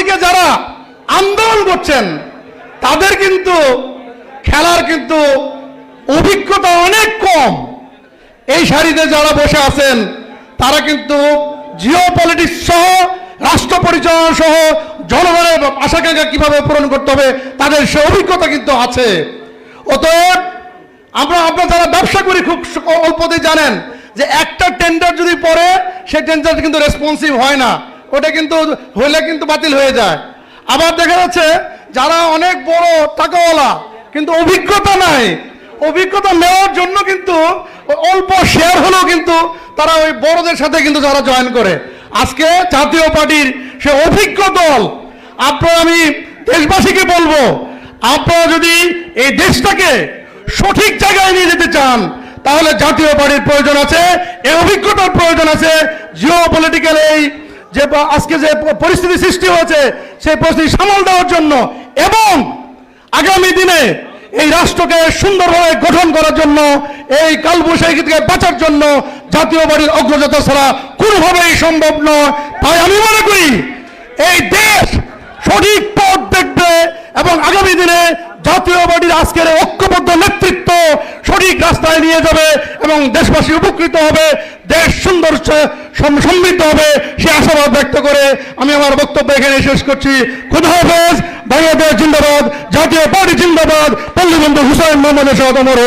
অন্যদিকে যারা আন্দোলন করছেন, তাদের কিন্তু খেলার কিন্তু অভিজ্ঞতা অনেক কম। এই সারিতে যারা বসে আছেন, তারা কিন্তু জিও পলিটিক্স সহ, রাষ্ট্র পরিচালনা সহ, জনগণের আশাকাঙ্ক্ষা কীভাবে পূরণ করতে হবে, তাদের সে অভিজ্ঞতা কিন্তু আছে। অতএব, আমরা আমরা যারা ব্যবসা করি খুব অল্পতেই জানেন যে একটা টেন্ডার যদি পড়ে, সেই টেন্ডার কিন্তু রেসপন্সিভ হয় না। ওটা কিন্তু হইলে কিন্তু বাতিল হয়ে যায়। আবার দেখা যাচ্ছে যারা অনেক বড় টাকাওয়ালা, কিন্তু অভিজ্ঞতা নাই। অভিজ্ঞতা নেওয়ার জন্য কিন্তু অল্প শেয়ার হলেও কিন্তু তারা ওই বড়দের সাথে কিন্তু যারা জয়েন করে। আজকে জাতীয় পার্টির সে অভিজ্ঞ দল, আপনার আমি দেশবাসীকে বলব, আপনারা যদি এই দেশটাকে সঠিক জায়গায় নিয়ে যেতে চান, তাহলে জাতীয় পার্টির প্রয়োজন আছে, এই অভিজ্ঞতার প্রয়োজন আছে। জিও পলিটিক্যাল এই যে আজকে যে পরিস্থিতি সৃষ্টি হয়েছে, সেই পরিস্থিতি সামাল দেওয়ার জন্য এবং আগামী দিনে এই রাষ্ট্রকে সুন্দরভাবে গঠন করার জন্য, এই কালবৈশাখী থেকে বাঁচার জন্য জাতীয় বাড়ির অগ্রযাত্রা ছাড়া কোনোভাবেই সম্ভব নয়। তাই আমি মনে করি, এই দেশ সঠিক পথ দেখবে এবং আগামী দিনে জাতীয় পার্টির আজকের ঐক্যবদ্ধ নেতৃত্ব সঠিক রাস্তায় নিয়ে যাবে এবং দেশবাসী উপকৃত হবে। দেশ সুন্দর সমৃদ্ধ হবে, সে আশাবাদ ব্যক্ত করে আমি আমার বক্তব্য এখানে শেষ করছি। খুদা হাফেজ, বাংলাদেশ জিন্দাবাদ, জাতীয় পার্টি জিন্দাবাদ পল্লীবন্ধু হুসাইন মোহাম্মদ অমর